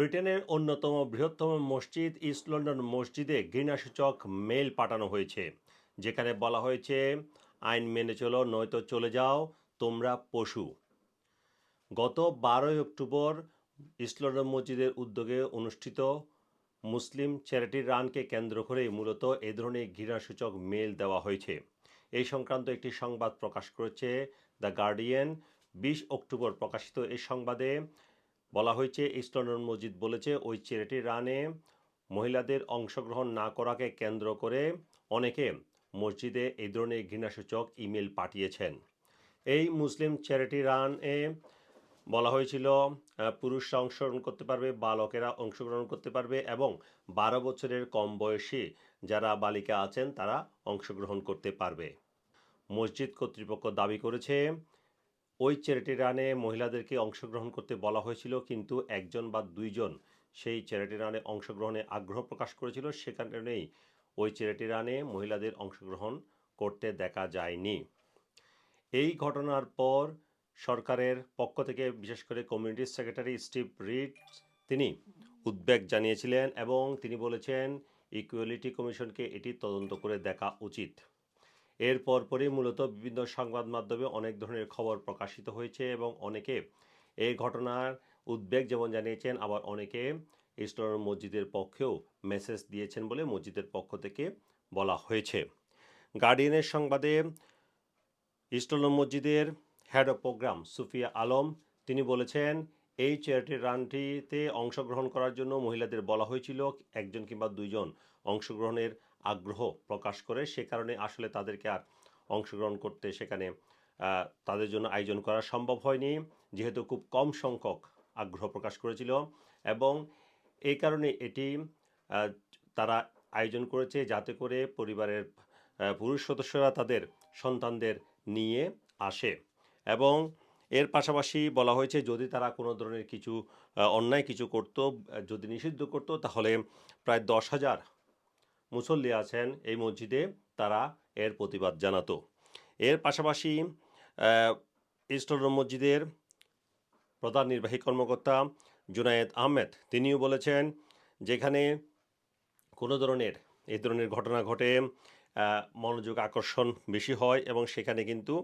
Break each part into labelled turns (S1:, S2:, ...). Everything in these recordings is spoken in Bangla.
S1: ব্রিটেনের অন্যতম বৃহত্তম মসজিদ, ইস্ট লন্ডন মসজিদে ঘৃণাসূচক মেল পাঠানো হয়েছে, যেখানে বলা হয়েছে, আইন মেনে চলো, নয়তো চলে যাও, তোমরা পশু। গত বারোই অক্টোবর ইস্ট লন্ডন মসজিদের উদ্যোগে অনুষ্ঠিত মুসলিম চ্যারিটি রানকে কেন্দ্র করে মূলত এ ধরনের ঘৃণাসূচক মেল দেওয়া হয়েছে। এই সংক্রান্ত একটি সংবাদ প্রকাশ করেছে দ্য গার্ডিয়ান। বিশ অক্টোবর প্রকাশিত এই সংবাদে বলা হয়েছে ইস্ট লন্ডন মসজিদ বলেছে, ওই চ্যারিটি রানে মহিলাদের অংশগ্রহণ না করাকে কেন্দ্র করে অনেকে মসজিদে এই ধরনের ঘৃণাসূচক ইমেল পাঠিয়েছেন। এই মুসলিম চ্যারিটি রানে বলা হয়েছিল পুরুষরা অংশগ্রহণ করতে পারবে, বালকেরা অংশগ্রহণ করতে পারবে এবং বারো বছরের কম বয়সী যারা বালিকা আছেন তারা অংশগ্রহণ করতে পারবে। মসজিদ কর্তৃপক্ষ দাবি করেছে ওই চ্যারিটি রানে মহিলাদেরকে অংশগ্রহণ করতে বলা হয়েছিল, কিন্তু একজন বা দুইজন সেই চ্যারিটি রানে অংশগ্রহণে আগ্রহ প্রকাশ করেছিল। সে কারণেই ওই চ্যারিটি রানে মহিলাদের অংশগ্রহণ করতে দেখা যায়নি। এই ঘটনার পর সরকারের পক্ষ থেকে বিশেষ করে কমিউনিটি সেক্রেটারি স্টিভ রিড তিনি উদ্বেগ জানিয়েছিলেন এবং তিনি বলেছেন ইকুয়ালিটি কমিশনকে এটি তদন্ত করে দেখা উচিত। এর পরপরই মূলত বিভিন্ন সংবাদ মাধ্যমে অনেক ধরনের খবর প্রকাশিত হয়েছে এবং অনেকে এই ঘটনার উদ্বেগ যেমন জানিয়েছেন, আবার অনেকে ইস্টর মসজিদের পক্ষেও মেসেজ দিয়েছেন বলে মসজিদের পক্ষ থেকে বলা হয়েছে। গার্ডিয়ানের সংবাদে ইস্টলম মসজিদের head of program Sufia Alam, তিনি বলেছেন, এই চ্যারিটি রানটিতে অংশগ্রহণ করার জন্য মহিলাদের বলা হয়েছিল, একজন কিংবা দুইজন অংশগ্রহণের আগ্রহ প্রকাশ করে, সে কারণে আসলে তাদেরকে আর অংশগ্রহণ করতে সেখানে তাদের জন্য আয়োজন করা সম্ভব হয়নি। যেহেতু খুব কম সংখ্যক আগ্রহ প্রকাশ করেছিল এবং এই কারণে এটি তারা আয়োজন করেছে যাতে করে পরিবারের পুরুষ সদস্যরা তাদের সন্তানদের নিয়ে আসে এবং এর পাশাপাশি বলা হয়েছে যদি তারা কোনো ধরনের কিছু অন্যায় কিছু করত, যদি নিষিদ্ধ করত, তাহলে প্রায় দশ হাজার মুসল্লি আছেন এই মসজিদে তারা এর প্রতিবাদ জানাতো। এর পাশাপাশি আহ, ইস্টলরম মসজিদের প্রধান নির্বাহী কর্মকর্তা জুনায়েদ আহমেদ তিনিও বলেছেন যেখানে কোনো ধরনের এই ধরনের ঘটনা ঘটে মনোযোগ আকর্ষণ বেশি হয় এবং সেখানে কিন্তু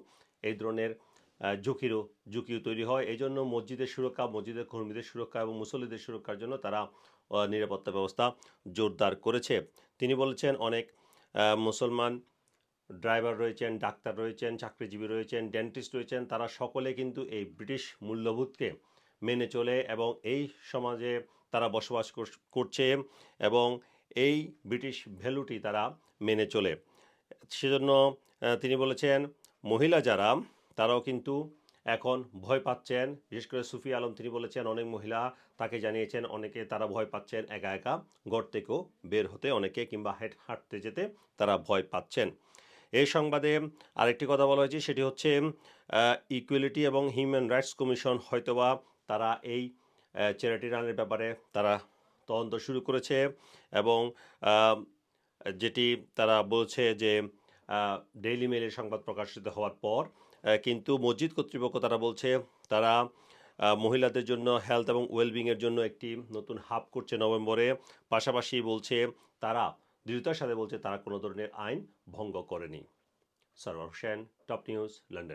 S1: এই ধরনের ঝুঁকিরও ঝুঁকিও তৈরি হয়। এই জন্য মসজিদের সুরক্ষা, মসজিদের কর্মীদের সুরক্ষা এবং মুসল্লিদের সুরক্ষার জন্য তারা নিরাপত্তা ব্যবস্থা জোরদার করেছে। তিনি বলেছেন, অনেক মুসলমান ড্রাইভার রয়েছেন, ডাক্তার রয়েছেন, চাকরিজীবী রয়েছেন, ডেন্টিস্ট রয়েছেন, তারা সকলে কিন্তু এই ব্রিটিশ মূল্যবোধকে মেনে চলে এবং এই সমাজে তারা বসবাস করছে এবং এই ব্রিটিশ ভ্যালুটি তারা মেনে চলে। সেজন্য তিনি বলেছেন, মহিলা যারা তারাও কিন্তু এখন ভয় পাচ্ছেন। বিশেষ করে সুফি আলম তিনি বলেছেন, অনেক মহিলা তাকে জানিয়েছেন, অনেকে তারা ভয় পাচ্ছেন একা একা ঘর থেকেও বের হতে, অনেকে কিংবা হেঁট হাঁটতে যেতে তারা ভয় পাচ্ছেন। এই সংবাদে আরেকটি কথা বলা হয়েছে, সেটি হচ্ছে ইকুয়ালিটি এবং হিউম্যান রাইটস কমিশন হয়তোবা তারা এই চ্যারিটি রানের ব্যাপারে তারা তদন্ত শুরু করেছে এবং যেটি তারা বলছে যে ডেইলি মেলের সংবাদ প্রকাশিত হওয়ার পর কিন্তু মসজিদ কর্তৃপক্ষ তারা বলছে, তারা মহিলাদের জন্য হেলথ এবং ওয়েলবিংয়ের জন্য একটি নতুন হাব করছে নভেম্বরে। পাশাপাশি বলছে, তারা, দৃঢ়তার সাথে বলছে, তারা কোনো ধরনের আইন ভঙ্গ করেনি। Sarwar Hossain top news London